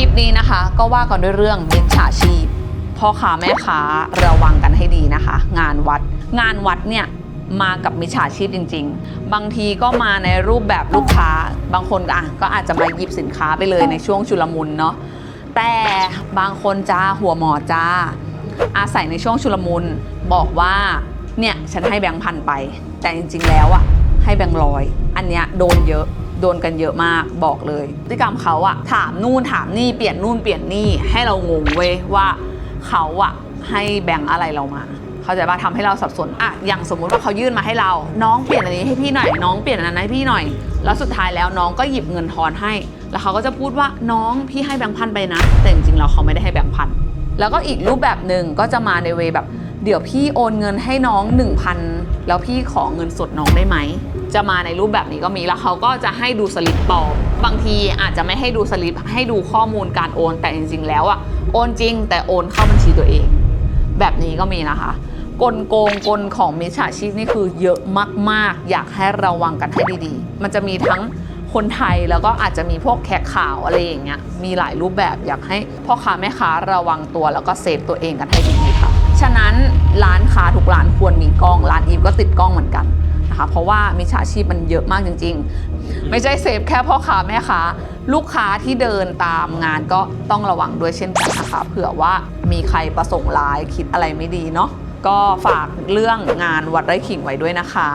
ลิปนี้นะคะ ก็ว่ากันด้วยเรื่องมิจฉาชีพพ่อค้าแม่ค้าระวังกันให้ดีนะคะ งานวัด งานวัดเนี่ยมากับมิจฉาชีพจริง ๆ บางทีก็มาในรูปแบบลูกค้า บางคนอะก็อาจจะมาหยิบสินค้าไปเลยในช่วงชุลมุนเนาะแต่บางคนจ้าหัวหมอจ้า อาศัยในช่วงชุลมุนบอกว่าเนี่ยฉันให้แบงค์พันไป แต่จริง ๆ แล้วอะให้แบงค์ร้อย อันเนี้ยโดนเยอะ โดนกันเยอะมากบอกเลยพฤติกรรมเขาอะถามนู่นถามนี่เปลี่ยนนู่นเปลี่ยนนี่ให้เรางงเว้ยว่าเขาอะให้แบ่งอะไรเรามาเข้าใจป่ะทำให้เราสับสนอะอย่างสมมุติว่าเขายื่นมาให้เรา น้องเปลี่ยนอันนี้ให้พี่หน่อย น้องเปลี่ยนอันนั้นให้พี่หน่อย แล้วสุดท้ายแล้วน้องก็หยิบเงินทอนให้ แล้วเขาก็จะพูดว่าน้องพี่ให้แบงค์พันไปนะ แต่จริงๆแล้วเขาไม่ได้ให้แบงค์พัน แล้วก็อีกรูปแบบหนึ่งก็จะมาในเวแบบ เดี๋ยวพี่โอนเงินให้น้อง 1,000 แล้วพี่ขอเงินสดน้องได้ไหม จะมาในรูปแบบนี้ก็มีแล้วเขาก็จะให้ดูสลิปปลอมบางทีอาจจะไม่ให้ดูสลิปให้ดูข้อมูลการโอนแต่จริง ๆ แล้วอะโอนจริง แต่โอนเข้าบัญชีตัวเอง แบบนี้ก็มีนะคะ กลโกงกลของมิจฉาชีพนี่คือเยอะมากๆ อยากให้ระวังกันให้ดีๆ มันจะมีทั้งคนไทยแล้วก็อาจจะมีพวกแขกข่าวอะไรอย่างเงี้ยมีหลายรูปแบบอยากให้พ่อค้าแม่ค้าระวังตัวแล้วก็เซฟตัวเองกันให้ดีๆค่ะ ฉะนั้นร้านค้าทุกร้านควรมีกล้องร้านอีฟก็ติดกล้องเหมือนกันนะคะเพราะว่ามิจฉาชีพมันเยอะมากจริง ๆ ไม่ใช่เซฟแค่พ่อค้าแม่ค้าลูกค้าที่เดินตามงานก็ต้องระวังด้วยเช่นกันนะคะเผื่อว่ามีใครประสงค์ร้ายคิดอะไรไม่ดีเนาะก็ฝากเรื่องงานวัดไร่ขิงไว้ด้วยนะคะ